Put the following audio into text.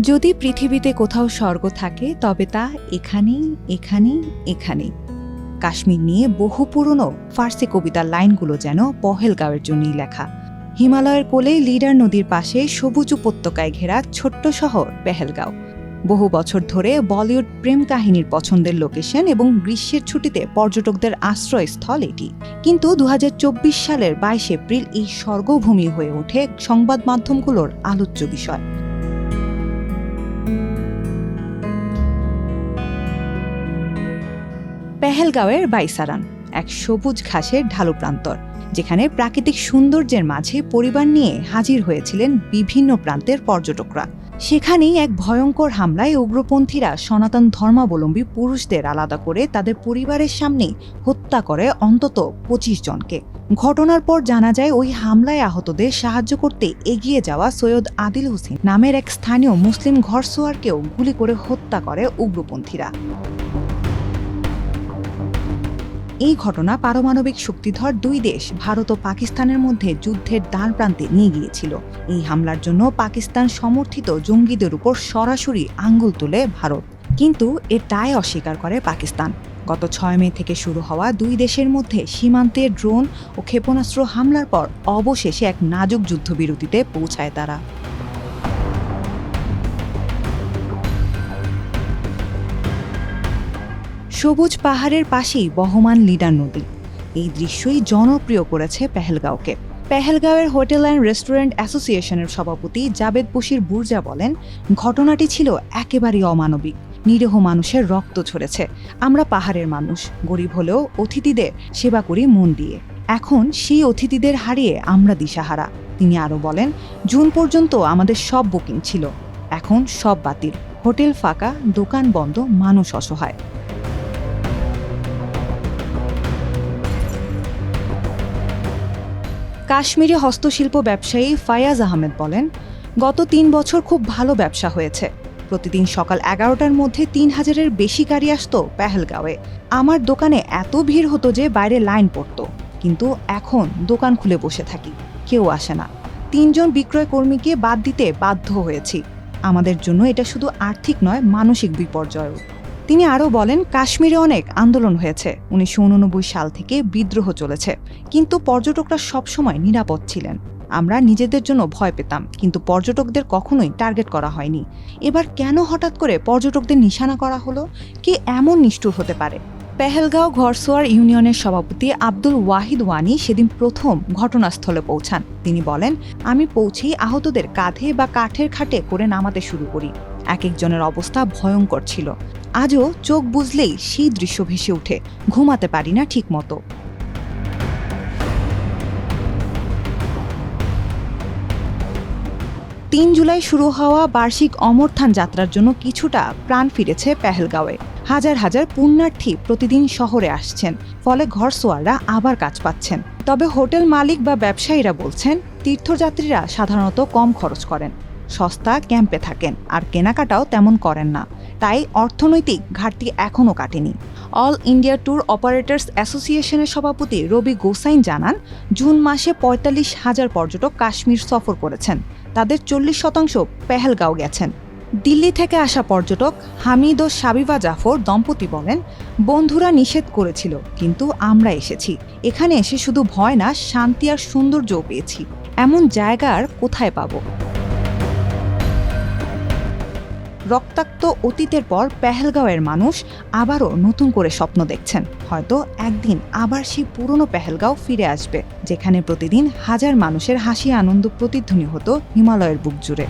যদি পৃথিবীতে কোথাও স্বর্গ থাকে, তবে তা এখানেই এখানেই এখানেই। কাশ্মীর নিয়ে বহু পুরনো ফার্সি কবিতার লাইনগুলো যেন পহেলগাঁওয়ের জন্যই লেখা। হিমালয়ের কোলে লিডার নদীর পাশে সবুজ উপত্যকায় ঘেরা ছোট্ট শহর পেহেলগাঁও বহু বছর ধরে বলিউড প্রেম কাহিনীর পছন্দের লোকেশন এবং গ্রীষ্মের ছুটিতে পর্যটকদের আশ্রয়স্থল এটি। কিন্তু দু হাজার চব্বিশ সালের বাইশ এপ্রিল এই স্বর্গভূমি হয়ে ওঠে সংবাদ মাধ্যমগুলোর আলোচ্য বিষয়। পেহেলগাঁওয়ের বাইসারান, এক সবুজ ঘাসের ঢালু প্রান্তর, যেখানে প্রাকৃতিক সৌন্দর্যের মাঝে পরিবার নিয়ে হাজির হয়েছিলেন বিভিন্ন প্রান্তের পর্যটকরা। সেখানেই এক ভয়ঙ্কর হামলায় উগ্রপন্থীরা সনাতন ধর্মাবলম্বী পুরুষদের আলাদা করে তাদের পরিবারের সামনে হত্যা করে অন্তত পঁচিশ জনকে। ঘটনার পর জানা যায়, ওই হামলায় আহতদের সাহায্য করতে এগিয়ে যাওয়া সৈয়দ আদিল হোসেন নামের এক স্থানীয় মুসলিম ঘরসোয়ারকেও গুলি করে হত্যা করে উগ্রপন্থীরা। এই ঘটনা পারমাণবিক শক্তিধর দুই দেশ, ভারত ও পাকিস্তানের মধ্যে যুদ্ধের দ্বার প্রান্তে নিয়ে গিয়েছিল। এই হামলার জন্য পাকিস্তান সমর্থিত জঙ্গিদের উপর সরাসরি আঙ্গুল তোলে ভারত। কিন্তু দায় অস্বীকার করে পাকিস্তান। গত ছয় মে থেকে শুরু হওয়া দুই দেশের মধ্যে সীমান্তে ড্রোন ও ক্ষেপণাস্ত্র হামলার পর অবশেষে এক নাজুক যুদ্ধবিরতিতে পৌঁছায় তারা। সবুজ পাহাড়ের পাশেই বহমান লিডার নদী। এই দৃশ্যই জনপ্রিয় করেছে পেহেলগাঁওকে। পেহেলগাঁওয়ের হোটেল অ্যান্ড রেস্টুরেন্ট অ্যাসোসিয়েশনের সভাপতি জাবেদ বশির বুর্জা বলেন, ঘটনাটি ছিল একেবারেই অমানবিক। নিরীহ মানুষের রক্ত ঝরেছে। আমরা পাহাড়ের মানুষ। গরিব হলেও অতিথিদের সেবা করি মন দিয়ে। এখন সেই অতিথিদের হারিয়ে আমরা দিশাহারা। তিনি আরও বলেন, জুন পর্যন্ত আমাদের সব বুকিং ছিল। এখন সব বাতিল। হোটেল ফাঁকা, দোকান বন্ধ, মানুষ অসহায়। কাশ্মীরি হস্তশিল্প ব্যবসায়ী ফায়াজ আহমেদ বলেন, গত তিন বছর খুব ভালো ব্যবসা হয়েছে। প্রতিদিন সকাল এগারোটার মধ্যে তিন হাজারের বেশি গাড়ি আসতো পেহেলগাঁওয়ে। আমার দোকানে এত ভিড় হতো যে বাইরে লাইন পড়তো। কিন্তু এখন দোকান খুলে বসে থাকি, কেউ আসে না। তিনজন বিক্রয় কর্মীকে বাদ দিতে বাধ্য হয়েছি। আমাদের জন্য এটা শুধু আর্থিক নয়, মানসিক বিপর্যয়ও। তিনি আরও বলেন, কাশ্মীরে অনেক আন্দোলন হয়েছে। উনিশশো উননব্বই সাল থেকে বিদ্রোহ চলেছে, কিন্তু পর্যটকরা সবসময় নিরাপদ ছিলেন। আমরা নিজেদের জন্য ভয় পেতাম, কিন্তু পর্যটকদের কখনোই টার্গেট করা হয়নি। এবার কেন হঠাৎ করে পর্যটকদের নিশানা করা হলো? কে এমন নিষ্ঠুর হতে পারে? পেহেলগাঁও ঘরসোয়ার ইউনিয়নের সভাপতি আব্দুল ওয়াহিদ ওয়ানি সেদিন প্রথম ঘটনাস্থলে পৌঁছান। তিনি বলেন, আমি পৌঁছেই আহতদের কাঁধে বা কাঠের খাটে করে নামাতে শুরু করি। এক একজনের অবস্থা ভয়ঙ্কর ছিল। আজও চোখ বুঝলেই সেই দৃশ্য ভেসে ওঠে। ঘুমাতে পারি না ঠিক মতো তিন জুলাই শুরু হওয়া বার্ষিক অমরথান যাত্রার জন্য কিছুটা প্রাণ ফিরেছে পেহেলগাঁওয়ে। হাজার হাজার পুণ্যার্থী প্রতিদিন শহরে আসছেন, ফলে ঘরসোয়াররা আবার কাজ পাচ্ছেন। তবে হোটেল মালিক বা ব্যবসায়ীরা বলছেন, তীর্থযাত্রীরা সাধারণত কম খরচ করেন, সস্তা ক্যাম্পে থাকেন, আর কেনাকাটাও তেমন করেন না। তাই অর্থনৈতিক ঘাটতি এখনও কাটেনি। অল ইন্ডিয়া ট্যুর অপারেটর্স অ্যাসোসিয়েশনের সভাপতি রবি গোসাইন জানান, জুন মাসে পঁয়তাল্লিশ হাজার পর্যটক কাশ্মীর সফর করেছেন। তাদের চল্লিশ শতাংশ পেহেলগাঁও গেছেন। দিল্লি থেকে আসা পর্যটক হামিদ ও সাবিবা জাফর দম্পতি বলেন, বন্ধুরা নিষেধ করেছিল, কিন্তু আমরা এসেছি। এখানে এসে শুধু ভয় না, শান্তি আর সৌন্দর্যও পেয়েছি। এমন জায়গা আর কোথায় পাবো? রক্তাক্ত অতীতের পর পেহেলগাঁওয়ের মানুষ আবারও নতুন করে স্বপ্ন দেখছেন। হয়তো একদিন আবার সেই পুরনো পেহেলগাঁও ফিরে আসবে, যেখানে প্রতিদিন হাজার মানুষের হাসি আনন্দ প্রতিধ্বনি হতো হিমালয়ের বুক জুড়ে।